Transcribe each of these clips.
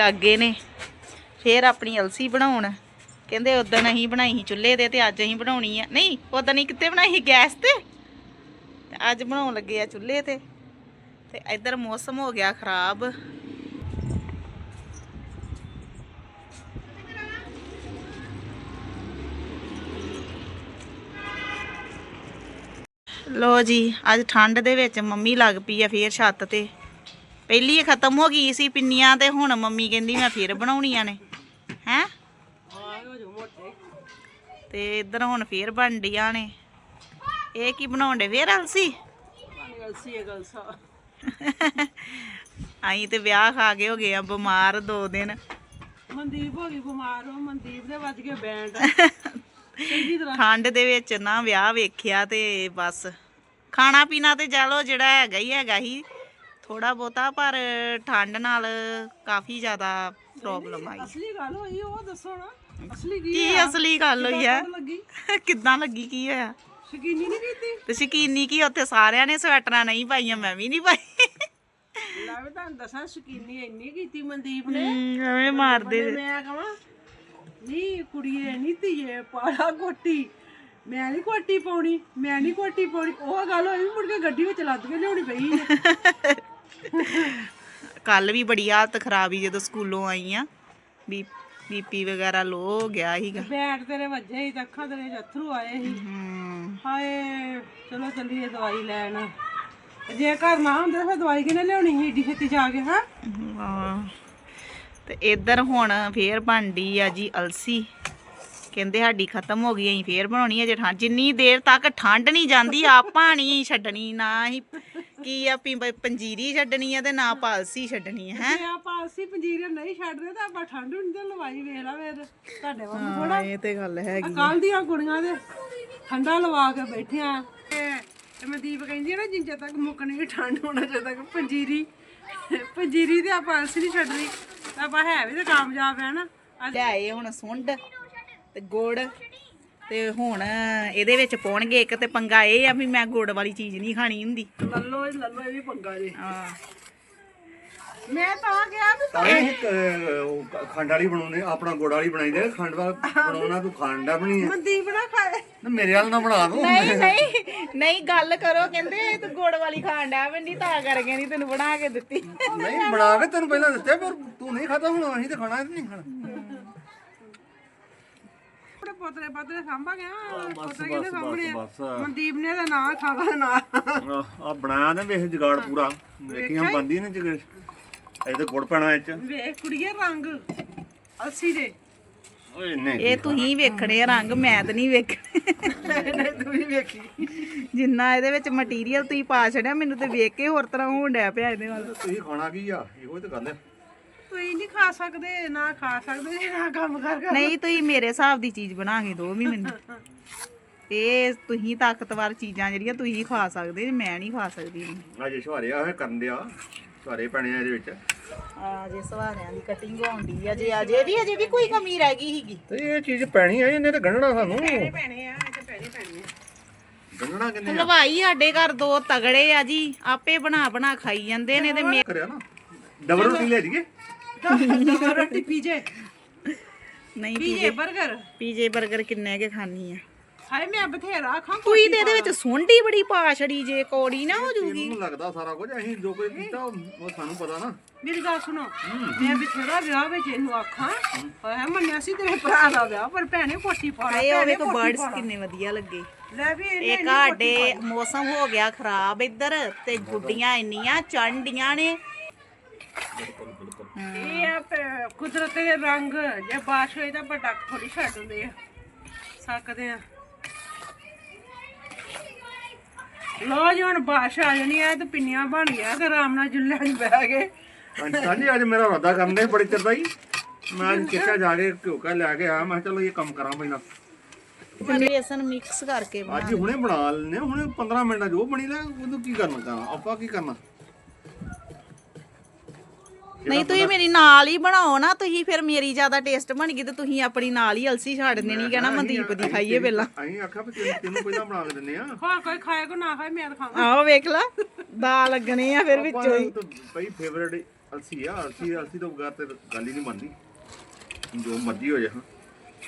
ਲੱਗੇ ਨੇ। ਫੇਰ ਆਪਣੀ ਅਲਸੀ ਬਣਾਉਣ। ਕਹਿੰਦੇ ਉਦੋਂ ਅਸੀਂ ਬਣਾਈ ਸੀ ਚੁੱਲ੍ਹੇ ਤੇ ਤੇ ਅੱਜ ਅਸੀਂ ਬਣਾਉਣੀ ਆ। ਨਹੀਂ ਉਦੋਂ ਨਹੀਂ ਕਿੱਥੇ ਬਣਾਈ ਸੀ? ਗੈਸ ਤੇ। ਤੇ ਅੱਜ ਬਣਾਉਣ ਲੱਗੇ ਆ ਚੁੱਲ੍ਹੇ ਤੇ। ਤੇ ਇੱਧਰ ਮੌਸਮ ਹੋ ਗਿਆ ਖਰਾਬ। ਲੋ ਜੀ, ਅੱਜ ਠੰਡ ਦੇ ਵਿੱਚ ਮੰਮੀ ਲੱਗ ਪਈ ਆ ਫੇਰ ਛੱਤ ਤੇ। ਪਹਿਲੀ ਖਤਮ ਹੋ ਗਈ ਸੀ ਪਿੰਨੀਆਂ ਤੇ ਹੁਣ ਮੰਮੀ ਕਹਿੰਦੀ ਮੈਂ ਫੇਰ ਬਣਾਉਣੀਆਂ ਨੇ। ਹੈ? ਤੇ ਇੱਧਰ ਹੁਣ ਫੇਰ ਬਣ ਡੀਆਂ ਨੇ। ਇਹ ਕੀ ਬਣਾਉਂਦੇ ਫੇਰ ਅਲਸੀ? ਆਈ ਤੇ ਵਿਆਹ ਖਾ ਕੇ ਹੋ ਗਏ ਆ ਬਿਮਾਰ ਦੋ ਦਿਨ। ਮਨਦੀਪ ਹੋ ਗਈ ਬਿਮਾਰ ਹੋ ਮਨਦੀਪ ਦੇ ਵੱਜ ਕੇ ਬੈਂਡ। ਠੰਡ ਦੇ ਵਿੱਚ ਨਾ ਵਿਆਹ ਵੇਖਿਆ ਤੇ ਬਸ। ਖਾਣਾ ਪੀਣਾ ਤੇ ਚਲੋ ਜਿਹੜਾ ਹੈਗਾ ਹੀ ਹੈਗਾ ਹੀ ਥੋੜਾ ਬਹੁਤਾ ਪਰ ਠੰਡ ਨਾਲ ਕਾਫੀ ਜ਼ਿਆਦਾ ਪ੍ਰੋਬਲਮ ਆਈ। ਅਸਲੀ ਗੱਲ ਹੋਈ ਉਹ ਦੱਸੋ ਨਾ। ਅਸਲੀ ਕੀ ਕੀ ਅਸਲੀ ਗੱਲ ਹੋਈ ਲੱਗੀ? ਕਿੱਦਾਂ ਲੱਗੀ ਕੀ ਹੋਇਆ? ਸ਼ਕੀਨੀ ਨਹੀਂ ਕੀਤੀ? ਤੇ ਸ਼ਕੀਨੀ ਕੀ ਉੱਥੇ ਸਾਰਿਆਂ ਨੇ ਸਵੈਟਰਾਂ ਨਹੀਂ ਪਾਈਆਂ ਮੈਂ ਵੀ ਨਹੀਂ ਪਾਈ। ਲੈ ਵੀ ਤੁਹਾਨੂੰ ਦੱਸਾਂ ਸ਼ਕੀਨੀ ਇੰਨੀ ਕੀਤੀ ਮਨਦੀਪ ਨੇ। ਐਵੇਂ ਮਾਰਦੇ ਤੇ ਮੈਂ ਕਹਾਂ ਨਹੀਂ ਕੁੜੀਏ ਨਹੀਂ ਧੀਏ ਪਾਲਾ ਕੋਟੀ। ਮੈਂ ਨਹੀਂ ਕੋਟੀ ਪਾਉਣੀ ਮੈਂ ਨਹੀਂ ਕੋਟੀ ਪਾਉਣੀ। ਉਹ ਗੱਲ ਹੋਈ ਮੁੜ ਕੇ ਗੱਡੀ ਵਿੱਚ ਲੱਦ ਕੇ ਲਿਆਉਣੀ ਪਈ ਹੈ। ਕੱਲ ਵੀ ਬੜੀ ਹਾਲਤ ਖਰਾਬ ਹੀ ਜਦੋਂ ਸਕੂਲੋਂ ਆਈ ਆ ਬੀ ਬੀਪੀ ਵਗੈਰਾ ਲੋ ਹੋ ਗਿਆ ਸੀਗਾ। ਬੈਟ ਤੇਰੇ ਵੱਜੇ ਤੇ ਅੱਖਾਂ ਤੇਰੇ 'ਚ ਅਥਰੂ ਆਏ ਹਮ, ਹਾਏ ਚਲੋ ਚੱਲੀਏ ਦਵਾਈ ਲੈਣ। ਜੇ ਘਰ ਨਾ ਹੁੰਦੇ ਫਿਰ ਦਵਾਈ ਕਿਨੇ ਲਿਆਉਣੀ ਸੀ ਏਡੀ ਛੇਤੀ ਜਾ ਕੇ ਹਾਂ? ਹਾਂ। ਤੇ ਇੱਧਰ ਹੁਣ ਫੇਰ ਬਣਦੀ ਆ ਜੀ ਅਲਸੀ। ਕਹਿੰਦੇ ਸਾਡੀ ਖਤਮ ਹੋ ਗਈ ਅਸੀਂ ਫੇਰ ਬਣਾਉਣੀ ਹੈ ਜੇ ਠੰਡ ਜਿੰਨੀ ਦੇਰ ਤੱਕ ਠੰਡ ਨਹੀਂ ਜਾਂਦੀ ਆਪਾਂ ਨਹੀਂ ਛੱਡਣੀ ਨਾ ਹੀ ਕੀ ਆ ਪੀ ਪੰਜੀਰੀ ਛੱਡਣੀ ਆ ਤੇ ਨਾ ਪਾਲਸੀ ਛੱਡਣੀ ਹੈ ਜੇ ਆਪਾਂ ਅਸੀਂ ਪੰਜੀਰੇ ਨਹੀਂ ਛੱਡਦੇ ਤਾਂ ਆਪਾਂ ਠੰਡ ਹੁੰਦੀ ਤੇ ਲਵਾਈ ਵੇਖ ਲਾ ਵੇਰ ਤੁਹਾਡੇ ਵੱਲ ਥੋੜਾ ਇਹ ਤੇ ਗੱਲ ਹੈਗੀ ਕੱਲ ਦੀਆਂ ਕੁੜੀਆਂ ਦੇ ਠੰਡਾ ਲਵਾ ਕੇ ਬੈਠੀਆਂ। ਤੇ ਤੇ ਮਨਦੀਪ ਕਹਿੰਦੀ ਆ ਨਾ ਜਿੰਜੇ ਤੱਕ ਮੁੱਕਣੀ ਵੀ ਠੰਡ ਹੋਣਾ ਜਦ ਤੱਕ ਪੰਜੀਰੀ। ਪੰਜੀਰੀ ਤੇ ਆਪਾਂ ਅਸੀਂ ਨਹੀਂ ਛੱਡਣੀ। ਆਪਾਂ ਹੈ ਵੀ ਤੇ ਕਾਮਯਾਬ ਹੈ ਨਾ? ਅੱਜ ਲਿਆਏ ਹੁਣ ਸੁੰਡ ਤੇ ਗੁੜ। ਤੇ ਹੁਣ ਇਹਦੇ ਵਿੱਚ ਪਾਉਣਗੇ ਇੱਕ ਤੇ ਪੰਗਾ ਇਹ ਆ ਵੀ ਮੈਂ ਗੁੜ ਵਾਲੀ ਚੀਜ਼ ਨਹੀਂ ਖਾਣੀ ਹੁੰਦੀ। ਲੱਲੋ ਇਹ ਲੱਲੋ ਇਹ ਵੀ ਪੰਗਾ ਜੇ। ਹਾਂ। ਮੈਂ ਤਾਂ ਕਿਹਾ ਵੀ ਤਾਂ ਇਹ ਕ- ਉਹ ਕ- ਖੰਡ ਵਾਲੀ ਬਣਾਉਂਦੇ ਆਪਣਾ ਗੁੜ ਵਾਲੀ ਬਣਾਈਦੇ ਖੰਡ ਵਾਲਾ ਬਣਾਉਣਾ ਤੂੰ ਖੰਡ ਆ ਬਣੀ ਹੈ ਮਨਦੀਪ ਨਾ ਖਾਏ ਨਾ ਮੇਰੇ ਵਾਲ ਨਾ ਬਣਾ ਦੂੰ ਨਹੀਂ ਨਹੀਂ ਨਹੀਂ ਗੱਲ ਕਰੋ ਕਹਿੰਦੇ ਤੂੰ ਗੁੜ ਵਾਲੀ ਖਾਣ ਡਿਆ ਨਹੀਂ ਤਾਂ ਕਰਕੇ ਨਹੀਂ ਤੈਨੂੰ ਬਣਾ ਕੇ ਦਿੱਤੀ। ਨਹੀਂ ਬਣਾ ਕੇ ਤੈਨੂੰ ਪਹਿਲਾਂ ਦਿੱਤੇ ਪਰ ਤੂੰ ਨਹੀਂ ਖਾਦਾ ਹੁਣ ਅਸੀਂ ਤੇ ਖਾਣਾ ਤੇ ਨਹੀਂ ਖਾਣਾ। ਪੋਤਰੇ ਪਾਤਰੇ ਸਾਂਭਾ ਗਿਆ ਪੋਤਰੇ ਕਿਹਨੇ ਬਸ? ਬਸ। ਮਨਦੀਪ ਨੇ ਤਾਂ ਨਾਂ ਖਾਵਾ ਨਾ। ਆ ਬਣਾਇਆ ਨਾ ਵੇਖ ਜਗਾੜ ਪੂਰਾ। ਵੇਖੀਆਂ ਬੰਦੀ ਨੇ ਜਗ ਇਹ ਤੇ ਗੁੜ ਪੈਣਾ ਇਹ ਚ ਵੇਖ ਕੁੜੀਏ ਰੰਗ। ਅਲਸੀ ਦੇ। ਓਏ ਨਹੀਂ। ਇਹ ਤੁਸੀਂ ਵੇਖਣੇ ਆ ਰੰਗ ਮੈਂ ਤਾਂ ਨਹੀਂ ਵੇਖਣੇ। ਤੂੰ ਵੀ ਵੇਖੀ। ਜਿੰਨਾ ਇਹਦੇ ਵਿੱਚ ਮਟੀਰੀਅਲ ਤੁਸੀਂ ਪਾ ਛੜਿਆ ਮੈਨੂੰ ਤੇ ਵੇਖ ਕੇ ਹੋਰ ਤਰ੍ਹਾਂ ਹੋਣ ਡਿਆ ਪਿਆ ਇਹਦੇ ਵੱਲ। ਤੁਸੀਂ ਖਾਣਾ ਕੀ ਆ? ਇਹੋ ਹੀ ਤਾਂ ਗੱਲ ਹੈ ਤੁਸੀਂ ਨਹੀਂ ਖਾ ਸਕਦੇ ਨਾ ਖਾ ਸਕਦੇ ਨਾ ਕੰਮ ਕਰ ਕਰ। ਨਹੀਂ ਤੁਸੀਂ ਮੇਰੇ ਹਿਸਾਬ ਦੀ ਚੀਜ਼ ਬਣਾ ਕੇ ਦਿਓ ਵੀ ਮੈਨੂੰ। ਇਹ ਤੁਸੀਂ ਤਾਕਤਵਰ ਚੀਜ਼ਾਂ ਜਿਹੜੀਆਂ ਤੁਸੀਂ ਖਾ ਸਕਦੇ ਜੇ ਮੈਂ ਨਹੀਂ ਖਾ ਸਕਦੀ। ਅਜੇ ਸ਼ਵਾਰੇ ਆ ਹੋਏ ਕਰਨ ਦਿਆ। ਸ਼ਵਾਰੇ ਪੈਣੇ ਆ ਇਹਦੇ ਵਿੱਚ। ਆ ਜੇ ਸਵਾਰਿਆਂ ਦੀ ਕਟਿੰਗ ਹੋਉਂਦੀ ਆ ਜੇ ਅਜੇ ਵੀ ਅਜੇ ਵੀ ਕੋਈ ਕਮੀ ਰਹਿ ਗਈ ਸੀਗੀ। ਤੇ ਇਹ ਚੀਜ਼ ਪੈਣੀ ਆ ਇਹਨੇ ਤੇ ਗੰਢਣਾ ਸਾਨੂੰ। ਪੈਣੇ ਆ ਇਹ ਤੇ ਪੈਣੇ ਪੈਣੇ ਗੰਢਣਾ ਕਿੰਨੇ ਆ? ਹਲਵਾਈ ਸਾਡੇ ਘਰ ਦੋ ਤਗੜੇ ਆ ਜੀ ਆਪੇ ਬਣਾ ਬਣਾ ਖਾਈ ਜਾਂਦੇ ਨੇ ਤੇ ਮੇ- ਕਰਿਆ ਨਾ। ਡਬਲ ਰੋਟੀ ਲੈ ਜੀਏ ਆ ਰੋਟੀ ਪੀਜੇ ਨਹੀਂ ਪੀਜੇ 버ਗਰ ਪੀਜੇ 버ਗਰ ਕਿੰਨੇ ਕੇ ਖਾਣੀ ਆ। ਹਾਏ ਮੈਂ ਬਥੇਰਾ ਖਾਂ ਕੋਈ ਤੇ ਇਹਦੇ ਵਿੱਚ ਸੁੰਡੀ ਬੜੀ ਪਾ ਛੜੀ ਜੇ ਕੌੜੀ ਨਾ ਹੋ ਜੂਗੀ। ਇਹਨੂੰ ਲੱਗਦਾ ਸਾਰਾ ਕੁਝ ਅਸੀਂ ਜੋ ਕੋਈ ਕੀਤਾ ਉਹ ਉਹ ਸਾਨੂੰ ਪਤਾ ਨਾ। ਮੇਰੀ ਗੱਲ ਸੁਣੋ ਮੈਂ ਬਥੇਰਾ ਵਿਆਹ ਵਿੱਚ ਇਹਨੂੰ ਆਖਾਂ ਹਾਏ ਮੰਨਿਆ ਸੀ ਤੇਰੇ ਭਰਾ ਦਾ ਵਿਆਹ ਪਰ ਭੈਣੇ ਕੋਠੀ ਪਾ ਹਾਏ ਉਹ ਵੇਖੋ ਬਰਡਸ ਕਿੰਨੇ ਵਧੀਆ ਲੱਗੇ। ਲੈ ਵੀ ਇਹਨੇ ਇਹ ਸਾਡੇ ਮੌਸਮ ਹੋ ਗਿਆ ਖਰਾਬ ਇੱਧਰ ਤੇ ਗੁੱਡੀਆਂ ਇੰਨੀਆਂ ਚੰਡੀਆਂ ਨੇ। ਇਹ ਆ ਪ- ਕੁਦਰਤ ਦੇ ਰੰਗ ਜੇ ਬਾਰਿਸ਼ ਹੋਏ ਤਾਂ ਪਟਕ ਥੋੜੀ ਛੱਡ ਦਿੰਦੇ ਆ। ਸਕਦੇ ਆ। ਲੋ ਜੀ ਹੁਣ ਬਾਰਿਸ਼ ਆ ਜਾਣੀ ਆ ਤੇ ਪਿੰਨੀਆਂ ਬਣ ਗਿਆ ਤੇ ਆਰਾਮ ਨਾਲ ਜੁੱਲਿਆਂ 'ਚ ਬਹਿ ਗਏ। ਹਾਂਜੀ ਅੱਜ ਮੇਰਾ ਇਰਾਦਾ ਕਰਨ ਦੇ ਬੜੀ ਚਿਰ ਦਾ ਹੀ ਮੈਂ ਅੱਜ ਜਾ ਕੇ ਘਿਓਕਾ ਲੈ ਕੇ ਆ ਮੈਂ ਕਿਹਾ ਚਲੋ ਇਹ ਕੰਮ ਕਰਾਂ ਪਹਿਲਾਂ ਬੇਸਨ ਮਿਕਸ ਕਰਕੇ ਬਣਾ- ਅੱਜ ਹੀ ਹੁਣੇ ਬਣਾ ਲੈਨੇ ਹੁਣੇ 15 ਮਿੰਟਾਂ ਜੋ ਬਣੀ ਲੈ ਉਹਨੂੰ ਕੀ ਕਰਨਾ ਤਾਂ ਆਪਾਂ ਕੀ ਕਰਨਾ? ਨਹੀਂ ਤੁਸੀਂ ਮੇਰੀ ਨਾਲ ਹੀ ਬਣਾਓ ਨਾ ਤੁਸੀਂ ਫਿਰ ਮੇਰੀ ਜ਼ਿਆਦਾ ਟੇਸਟ ਬਣ ਗਈ ਤੇ ਤੁਸੀਂ ਆਪਣੀ ਨਾਲ ਹੀ ਅਲਸੀ ਛੱਡ ਦੇਣੀ ਕਹਿਣਾ ਮਨਦੀਪ ਦੀ ਖਾਈਏ ਪਹਿਲਾਂ। ਅਸੀਂ ਆਖਿਆ ਵੀ ਤੈਨੂੰ ਤੈਨੂੰ ਪਹਿਲਾਂ ਬਣਾ ਕੇ ਦਿੰਨੇ ਆ। ਹੋਰ ਕੋਈ ਖਾਏ ਕੋ ਨਾ ਖਾਏ ਮੈਂ ਤਾਂ ਖਾਵਾਂ। ਆਹੋ ਵੇਖ ਲਾ ਦਾ ਲੱਗਣੇ ਆ ਫਿਰ ਵਿੱਚੋਂ ਹੀ। ਭਾਈ ਫੇਵਰੇਟ ਅਲਸੀ ਆ ਅਲਸੀ ਅਲਸੀ ਤੋਂ ਬਗੈਰ ਤੇ ਗੱਲ ਹੀ ਨਹੀਂ ਬਣਦੀ। ਜੋ ਮਰਜ਼ੀ ਹੋ ਜਾ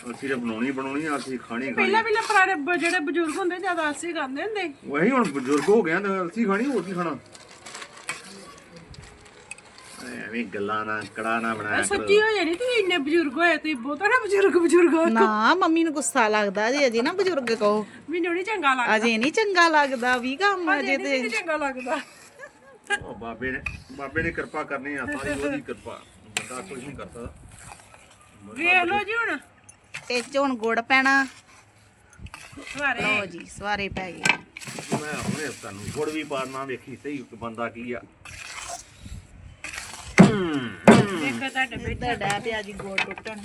ਅਲਸੀ ਤੇ ਬਣਾਉਣੀ ਬਣਾਉਣੀ ਆ ਅਲਸੀ ਖਾਣੀ ਖਾਣੀ ਪਹਿਲਾਂ ਪਹਿਲਾਂ ਪੁਰਾਣੇ ਜਿਹੜੇ ਬਜ਼ੁਰਗ ਹੁੰਦੇ ਜ਼ਿਆਦਾ ਅਸੀਂ ਖਾਂਦੇ ਹੁੰਦੇ। ਵਹੀ ਹੁਣ ਬਜ਼ੁਰਗ ਹੋ ਗਿਆ ਤੇ ਅਲਸੀ ਖਾਣੀ ਹੋਰ ਕੀ ਖਾਣਾ? ਐਵੇਂ ਗੱਲਾਂ ਨਾ ਕੜਾ ਨਾ ਬਣਾਇਆ ਕਰੋ ਸੱਚੀ ਹੋ ਜਾਣੀ ਤੁਸੀਂ ਇੰਨੇ ਬਜ਼ੁਰਗ ਹੋਏ ਤੁਸੀਂ ਬਹੁਤਾ ਨਾ ਬਜ਼ੁਰਗ ਬਜ਼ੁਰਗ ਹੋ। ਨਾ ਮੰਮੀ ਨੂੰ ਗੁੱਸਾ ਲੱਗਦਾ ਜੇ ਅਜੇ ਨਾ ਬਜ਼ੁਰਗ ਕਹੋ। ਮੈਨੂੰ ਨਹੀਂ ਚੰਗਾ ਲੱਗਦਾ। ਅਜੇ ਨਹੀਂ ਚੰਗਾ ਲੱਗਦਾ ਵੀ ਕੰਮ ਅਜੇ ਤੇ। ਨਹੀਂ ਚੰਗਾ ਲੱਗਦਾ। ਉਹ ਬਾਬੇ ਨੇ ਬਾਬੇ ਨੇ ਕਿਰਪਾ ਕਰਨੀ ਆ ਸਾਰੀ ਉਹਦੀ ਕਿਰਪਾ। ਬੰਦਾ ਕੁਝ ਨਹੀਂ ਕਰਦਾ। ਵੇਖ ਲਓ ਜੀ ਹੁਣ। ਇਹ ਚ ਹੁਣ ਗੁੜ ਪੈਣਾ। ਸਾਰੇ ਲਓ ਜੀ ਸਵਾਰੇ ਪੈ ਗਏ। ਮੈਂ ਹੁਣੇ ਤੁਹਾਨੂੰ ਗੁੜ ਵੀ ਪਾਰਨਾ ਵੇਖੀ ਸਹੀ ਬੰਦਾ ਕੀ ਆ। ਇੱਕ ਤੁਹਾਡੇ ਇੱਧਰ ਡੈ ਪਿਆ ਜੀ ਗੁੜ ਟੁੱਟਣ।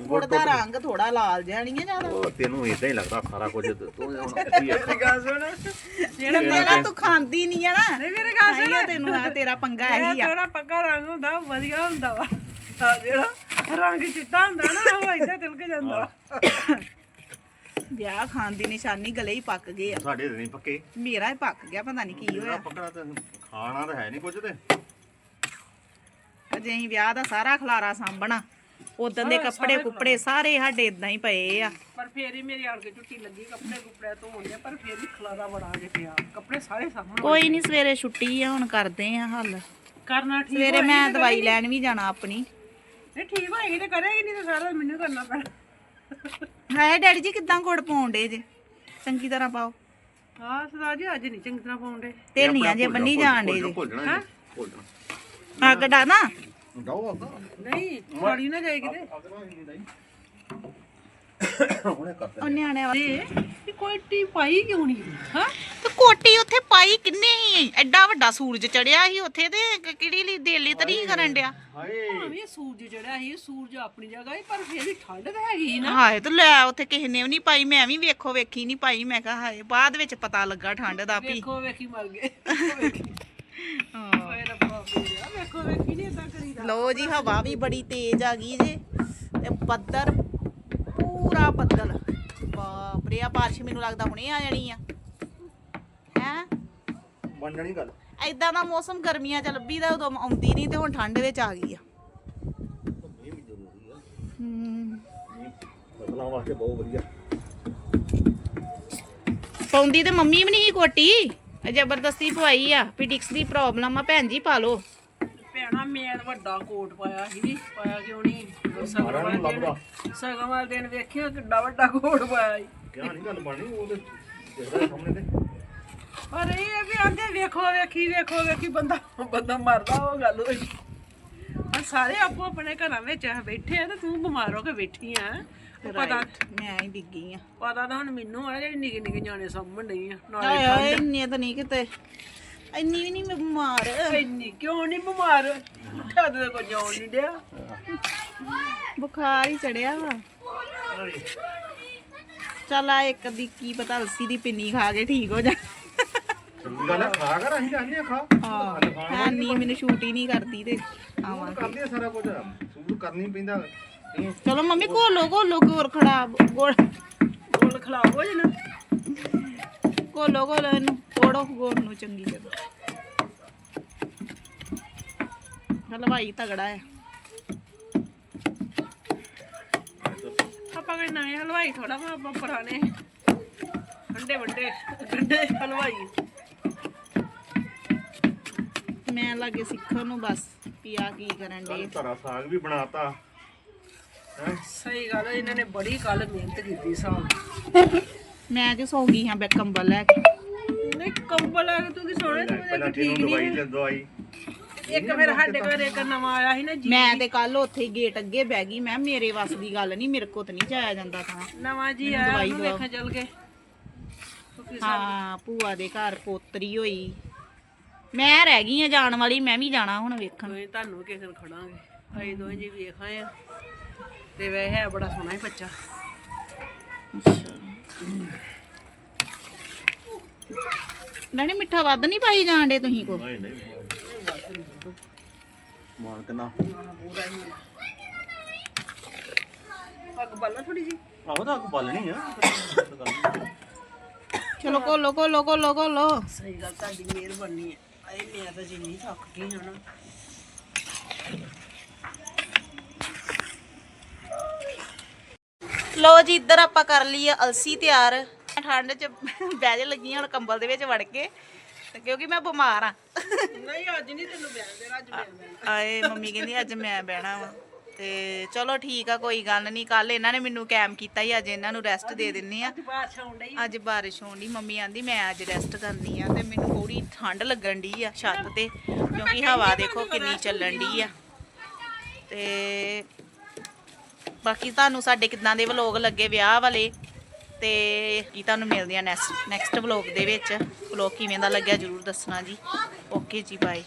ਗੁੜ ਦਾ ਰੰਗ ਥੋੜਾ ਲਾਲ ਜਿਹਾ ਨਹੀਂ ਹੈ ਜ਼ਿਆਦਾ। ਉਹ ਤੈਨੂੰ ਇਦਾਂ ਹੀ ਲੱਗਦਾ ਸਾਰਾ ਕੁਝ ਤੂੰ ਹੁਣ ਕੀ ਆ ਗੱਲ ਸੁਣ। ਜਿਹੜਾ ਪਹਿਲਾਂ ਤੂੰ ਖਾਂਦੀ ਨਹੀਂ ਆ ਨਾ ਨਹੀਂ ਮੇਰੇ ਗੱਲ ਨਹੀਂ ਆ ਤੈਨੂੰ ਆ ਤੇਰਾ ਪੰਗਾ ਇਹੀ ਆ। ਥੋੜਾ ਪੱਕਾ ਰੰਗ ਹੁੰਦਾ ਉਹ ਵਧੀਆ ਹੁੰਦਾ ਵਾ। ਆਹ ਜਿਹੜਾ ਰੰਗ ਚਿੱਟਾ ਹੁੰਦਾ ਨਾ ਉਹ ਇੱਥੇ ਤਿਲਕ ਜਾਂਦਾ ਵਾ। ਵਿਆਹ ਖਾਣ ਦੀ ਨਿਸ਼ਾਨੀ ਗਲੇ ਹੀ ਪੱਕ ਗਏ ਆ। ਸਾਡੇ ਤੇ ਨਹੀਂ ਪੱਕੇ। ਮੇਰਾ ਹੀ ਪੱਕ ਗਿਆ ਪਤਾ ਨਹੀਂ ਕੀ ਹੋਇਆ। ਪੱਕਣਾ ਤਾਂ ਖਾਣਾ ਤਾਂ ਹੈ ਨਹੀਂ ਕੁਝ ਤੇ। ਅਜੇ ਅਸੀਂ ਵਿਆਹ ਦਾ ਸਾਰਾ ਖਲਾਰਾ ਸਾਂਭਣਾ ਉਦੋਂ ਦੇ ਕੱਪੜੇ ਕੁੱਪੜੇ ਸਾਰੇ ਸਾਡੇ ਇਦਾਂ ਹੀ ਪਏ ਆ। ਪਰ ਫੇਰ ਹੀ ਮੇਰੀ ਆੜ ਕੇ ਝੁੱਟੀ ਲੱਗੀ ਕੱਪੜੇ ਕੁਪੜੇ ਧੋਣ ਦੇ ਪਰ ਫੇਰ ਵੀ ਖਲਾਰਾ ਬੜਾ ਜੇ ਪਿਆ। ਕੱਪੜੇ ਸਾਰੇ ਸਾਹਮਣੇ ਕੋਈ ਨਹੀਂ ਸਵੇਰੇ ਛੁੱਟੀ ਆ ਹੁਣ ਕਰਦੇ ਆ ਹੱਲ। ਕਰਨਾ ਠੀਕ ਸਵੇਰੇ ਮੈਂ ਦਵਾਈ ਲੈਣ ਵੀ ਜਾਣਾ ਆਪਣੀ। ਨਹੀਂ ਠੀਕ ਹੋਏਗੀ ਤੇ ਕਰੇਗੀ ਨਹੀਂ ਤਾਂ ਸਾਰਾ ਮੈਨੂੰ ਕਰਨਾ ਪੈਣਾ। ਹਾਏ ਡੈਡੀ ਜੀ ਕਿੱਦਾਂ ਗੁੜ ਪਾਉਂਦੇ ਜੇ? ਚੰਗੀ ਤਰ੍ਹਾਂ ਪਾਓ। ਹਾਂ ਸਦਾ ਜੀ ਅੱਜ ਨਹੀਂ ਚੰਗੀ ਤਰ੍ਹਾਂ ਪਾਉਂਦੇ ਤੇਲੀਆਂ ਜੇ ਬੰਨੀ ਜਾਣ ਡੇ ਜੇ। ਭੁੱਲਣਾ। ਅੱਗ ਡਾ ਨਾ। ਜਾਓ ਅੱਗਾ ਨਹੀਂ ਖਾਲੀ ਨਾ ਜਾਏ ਕਿਤੇ। ਹੁਣੇ ਕਰ ਉਹ ਨਿਆਣੇ ਵਾਲੀ ਇਹ ਕੋਈ ਟੀ ਪਾਈ ਕਿਉਂ ਨਹੀਂ? ਹਾਂ? ਤੇ ਕੋਟੀ ਉੱਥੇ ਪਾਈ ਕਿੰਨੇ ਹੀ ਐਡਾ ਵੱਡਾ ਸੂਰਜ ਚੜਿਆ ਸੀ ਉੱਥੇ ਤੇ ਕਿਹੜੀ ਲਈ ਦੇਲੀ ਤਰੀ ਕਰਨ ਡਿਆ? ਹਾਏ। ਭਾਵੇਂ ਸੂਰਜ ਜਿਹੜਾ ਸੀ ਸੂਰਜ ਆਪਣੀ ਜਗ੍ਹਾ ਹੀ ਪਰ ਫੇਰ ਵੀ ਠੰਡ ਤਾਂ ਹੈਗੀ ਸੀ ਨਾ। ਹਾਏ ਤੇ ਲੈ ਉੱਥੇ ਕਿਸੇ ਨੇ ਵੀ ਨਹੀਂ ਪਾਈ ਮੈਂ ਵੀ ਵੇਖੋ ਵੇਖੀ ਨਹੀਂ ਪਾਈ ਮੈਂ ਕਿਹਾ ਹਾਏ ਬਾਅਦ ਵਿੱਚ ਪਤਾ ਲੱਗਾ ਠੰਡ ਦਾ ਵੀ। ਵੇਖੋ ਵੇਖੀ ਮਰ ਗਏ। ਹਾਂ। ਵੇਖੋ ਵੇਖੀ ਨਹੀਂ ਇਦਾਂ ਕਰੀਦਾ ਲਓ ਜੀ ਹਵਾ ਵੀ ਬੜੀ ਤੇਜ਼ ਆ ਗਈ ਜੇ। ਤੇ ਬੱਦਲ ਪੂਰਾ ਬੱਦਲ ਬਾਪ ਰੇ ਆ ਬਾਰਿਸ਼ ਮੈਨੂੰ ਲੱਗਦਾ ਹੁਣੇ ਆ ਜਾਣੀ ਆ। ਹੈ? ਬਣ ਜਾਣੀ ਗੱਲ। ਐਦਾਂ ਦਾ ਮੌਸਮ ਗਰਮੀਆਂ ਚ ਲੱਭੀ ਦਾ ਉਦੋਂ ਆਉਂਦੀ ਨਹੀਂ ਤੇ ਹੁਣ ਠੰਡ ਵਿੱਚ ਆ ਗਈ ਆ। ਫਸਲਾਂ ਵਾਸਤੇ ਬਹੁਤ ਵਧੀਆ। ਪਾਉਂਦੀ ਤੇ ਮੰਮੀ ਵੀ ਨਹੀਂ ਕੋਟੀ? ਜ਼ਬਰਦਸਤੀ ਪਵਾਈ ਆ ਵੀ ਡਿਕਸ ਦੀ ਪ੍ਰੋਬਲਮ ਆ ਭੈਣ ਜੀ ਪਾ ਲਓ। ਭੈਣਾ ਮੈਂ ਵੱਡਾ ਕੋਟ ਪਾਇਆ ਸੀ ਪਾਇਆ ਕਿਉਂ ਨਹੀਂ? ਸਗੋਂ ਵਾਲੇ ਦਿਨ ਲੱਭਦਾ। ਸਗੋਂ ਵਾਲੇ ਦਿਨ ਵੇਖਿਓ ਕਿੱਡਾ ਵੱਡਾ ਕੋਟ ਪਾਇਆ ਸੀ। ਕਿਹਾ ਨਹੀਂ ਗੱਲ ਬਣਨੀ ਉਹ ਤੇ ਦੇਖਦਾ ਸਾਹਮਣੇ ਤੇ। ਪਰ ਇਹ ਆ ਆਂਦੇ ਵੇਖੋ ਵੇਖੀ ਵੇਖੋ ਵੇਖੀ ਬੰਦਾ ਬੰਦਾ ਮਰਦਾ ਉਹ ਗੱਲ ਹੋਈ। ਸਾਰੇ ਆਪੋ ਆਪਣੇ ਘਰਾਂ ਵਿੱਚ ਬੈਠੇ ਆ ਤੇ ਤੂੰ ਬਿਮਾਰ ਹੋ ਕੇ ਬੈਠੀ ਆ। ਪਤਾ ਮੈਂ ਹੀ ਡਿੱਗੀ ਆ। ਪਤਾ ਤਾਂ ਹੁਣ ਮੈਨੂੰ ਆ ਜਿਹੜੀ ਨਿੱਕੇ ਨਿੱਕੇ ਜਾਣੇ ਸਾਂਭਣ ਨਹੀਂ ਆ ਨਾਲੇ ਹਾਏ ਇੰਨੇ ਤਾਂ ਨਹੀਂ ਕਿਤੇ। ਇੰਨੀ ਵੀ ਨਹੀਂ ਮੈਂ ਬਿਮਾਰ। ਇੰਨੀ ਕਿਉਂ ਨਹੀਂ ਬਿਮਾਰ? ਠੱਦ ਦੇ ਕੋ ਜਾਣ ਨਹੀਂ ਡਿਆ। ਬੁਖਾਰ ਹੀ ਚੜਿਆ ਵਾ। ਚੱਲ ਆ ਇੱਕ ਦੀ ਕੀ ਪਤਾ ਅਲਸੀ ਦੀ ਪਿੰਨੀ ਖਾ ਕੇ ਠੀਕ ਹੋ ਜਾ। ਚੰਗੀ ਗੱਲ ਆ ਖਾ ਕਰ ਅਸੀਂ ਜਾਂਦੇ ਆ ਖਾ। ਹਾਂ ਹੈ ਨਹੀਂ। ਮੈਨੂੰ ਛੂਟ ਹੀ ਨਹੀਂ ਕਰਦੀ ਤੇ ਆਵਾਂ ਕਰਦੇ ਆ ਸਾਰਾ ਕੁਝ। ਸੂਰ ਕਰਨੀ ਪੈਂਦਾ। ਇਹ ਚਲੋ ਮੰਮੀ ਘੋਲੋ ਘੋਲੋ ਗੋਰ ਖਰਾਬ ਗੋਲ ਗੋਲ ਖਲਾਬ ਹੋ ਜਾਣਾ। ਘੋਲੋ ਘੋਲੋ ਇਹਨੂੰ ਤੋੜੋ ਗੋਰ ਨੂੰ ਚੰਗੀ ਤਰ੍ਹਾਂ ਹਲਵਾਈ ਤਗੜਾ ਆ ਆਪਾਂ ਕੋਈ ਨਵੇਂ ਹਲਵਾਈ ਥੋੜਾ ਆਪਾਂ ਪੁਰਾਣੇ। ਠੰਡੇ ਵੱਡੇ ਠੰਡੇ ਹਲਵਾਈ। ਮੈਂ ਲੱਗੇ ਸਿੱਖਣ ਨੂੰ ਬਸ ਪਿਆ ਕੀ ਕਰਨ ਦੇ ਧਰਾ ਸਾਗ ਵੀ ਬਣਾਤਾ। ਹੈ? ਸਹੀ ਗੱਲ ਹੈ, ਇਹਨਾਂ ਨੇ ਬੜੀ ਕੱਲ ਮਿਹਨਤ ਕੀਤੀ ਸਾਂ ਮੈਂ ਜੋ ਸੌ ਗਈ ਹਾਂ ਬੈ ਕੰਬਲ ਲੈ ਕੇ? ਨਹੀਂ ਕੰਬਲ ਆ ਕੇ ਤੂੰ ਕੀ ਸੋਹਣੇ ਤੂੰ ਪਹਿਲਾਂ ਇੱਕ ਠੀਕ ਤੈਨੂੰ ਦਵਾਈ ਨਹੀਂ ਤੇ ਦਵਾਈ ਇੱਕ ਫਿਰ ਸਾਡੇ ਘਰ ਇੱਕ ਨਵਾਂ ਆਇਆ ਸੀ ਨਾ ਜੀ। ਮੈਂ ਤੇ ਕੱਲ ਉੱਥੇ ਹੀ ਗੇਟ ਅੱਗੇ ਬਹਿ ਗਈ ਮੈਂ ਮੇਰੇ ਵੱਸ ਦੀ ਗੱਲ ਨਹੀਂ ਮੇਰੇ ਕੋ ਤਾਂ ਨਹੀਂ ਜਾਇਆ ਜਾਂਦਾ ਤਾਂ। ਨਵਾਂ ਜੀ ਆਇਆ। ਵੇਖਣ ਚੱਲ ਗਏ। ਹਾਂ ਭੂਆ ਦੇ ਘਰ ਪੋਤਰੀ ਹੋਈ। ਮੈਂ ਰਹਿ ਗਈ ਆ ਜਾਣ ਵਾਲੀ ਮੈਂ ਵੀ ਜਾਣਾ ਹੁਣ ਵੇਖਣ। ਦੋਵੇਂ ਤੁਹਾਨੂੰ ਕਿਸੇ ਦਿਨ ਖੜਾਂਗੇ। ਅਸੀਂ ਦੋਵੇਂ ਜੀ ਵੇਖ ਆ। ਤੇ ਵੈ ਹੈ ਬੜਾ ਸੋਹਣਾ ਹੀ ਬੱਚਾ। ਨਹੀਂ ਮਿੱਠਾ ਵੱਧ ਨਹੀਂ ਪਾਈ ਜਾਣ ਦੇ ਤੁਸੀਂ ਕੋ ਨਹੀਂ ਨਹੀਂ। ਮਾਨ ਕਿੰਨਾ? ਅੱਗ ਬਾਲਾ ਥੋੜੀ ਜੀ। ਆਹੋ ਤਾਂ ਅੱਗ ਬਾਲਣੀ ਆ। ਚਲੋ ਕੋਲੋ ਕੋਲੋ ਕੋਲੋ ਕੋਲੋ ਸਹੀ ਗੱਲ ਤੁਹਾਡੀ ਮਿਹਰਬਾਨੀ ਹੈ ਆਏ ਮੈਂ ਤਾਂ ਜਿੰਨੀ ਥੱਕ ਗਈ ਹਾਂ ਨਾ ਲੋ ਜੀ ਇੱਧਰ ਆਪਾਂ ਕਰ ਲਈ ਆ ਅਲਸੀ ਤਿਆਰ। ਠੰਡ 'ਚ ਬਹਿ ਜੇ ਲੱਗੀਆਂ ਹੁਣ ਕੰਬਲ ਦੇ ਵਿੱਚ ਵੜ ਕੇ ਤੇ ਕਿਉਂਕਿ ਮੈਂ ਬਿਮਾਰ ਆ ਨਹੀਂ ਅੱਜ ਨਹੀਂ ਤੈਨੂੰ ਬਿਆਨ ਦੇਣਾ ਅੱਜ ਬਿਆਨ ਆਏ ਮੰਮੀ ਕਹਿੰਦੀ ਅੱਜ ਮੈਂ ਬਹਿਣਾ ਵਾ। ਤੇ ਚਲੋ ਠੀਕ ਆ ਕੋਈ ਗੱਲ ਨਹੀਂ ਕੱਲ ਇਹਨਾਂ ਨੇ ਮੈਨੂੰ ਕੈਮ ਕੀਤਾ ਹੀ ਅੱਜ ਇਹਨਾਂ ਨੂੰ ਰੈਸਟ ਦੇ ਦਿੰਨੀ ਆ। ਅੱਜ ਬਾਰਿਸ਼ ਹੋਣ ਦੀ ਮੰਮੀ ਆਂਦੀ ਮੈਂ ਅੱਜ ਰੈਸਟ ਕਰਨੀ ਆ ਤੇ ਮੈਨੂੰ ਥੋੜੀ ਠੰਡ ਲੱਗਣ ਦੀ ਆ ਛੱਤ ਤੇ ਕਿਉਂਕਿ ਹਵਾ ਦੇਖੋ ਕਿੰਨੀ ਚੱਲਣ ਦੀ ਆ। ਤੇ ਬਾਕੀ ਤੁਹਾਨੂੰ ਸਾਡੇ ਕਿਦਾਂ ਦੇ ਵਲੋਗ ਲੱਗੇ ਵਿਆਹ ਵਾਲੇ ਤੇ ਕੀ ਤੁਹਾਨੂੰ ਮਿਲਦੇ ਆ ਨੈਕਸਟ ਨੈਕਸਟ ਵਲੋਗ ਦੇ ਵਿੱਚ। ਵਲੋਗ ਕਿਵੇਂ ਦਾ ਲੱਗਿਆ ਜਰੂਰ ਦੱਸਣਾ ਜੀ। ਓਕੇ ਜੀ ਬਾਏ